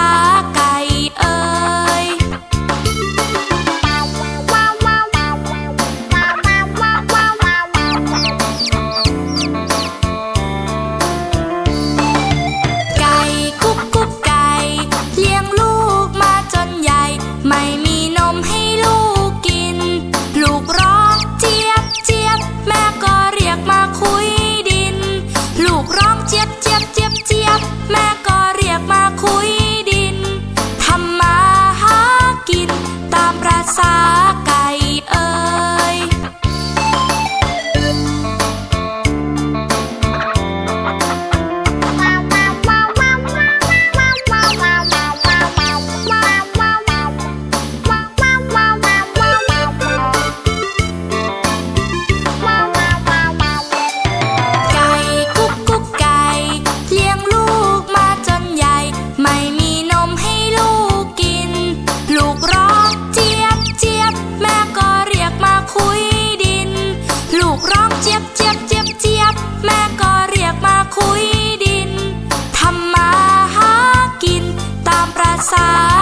ามประษาไก่เอ่ยไก่กุ๊กกุ๊กไก่เลี้ยงลูกมาจนใหญ่ ไม่มีนมให้ลูกกิน ลูกร้องเจี๊ยบเจี๊ยบแม่ก็เรียกมาคุยดิน ลูกร้องเจี๊ยบเจี๊ยบเจี๊ยบเจี๊ยบแม่ 三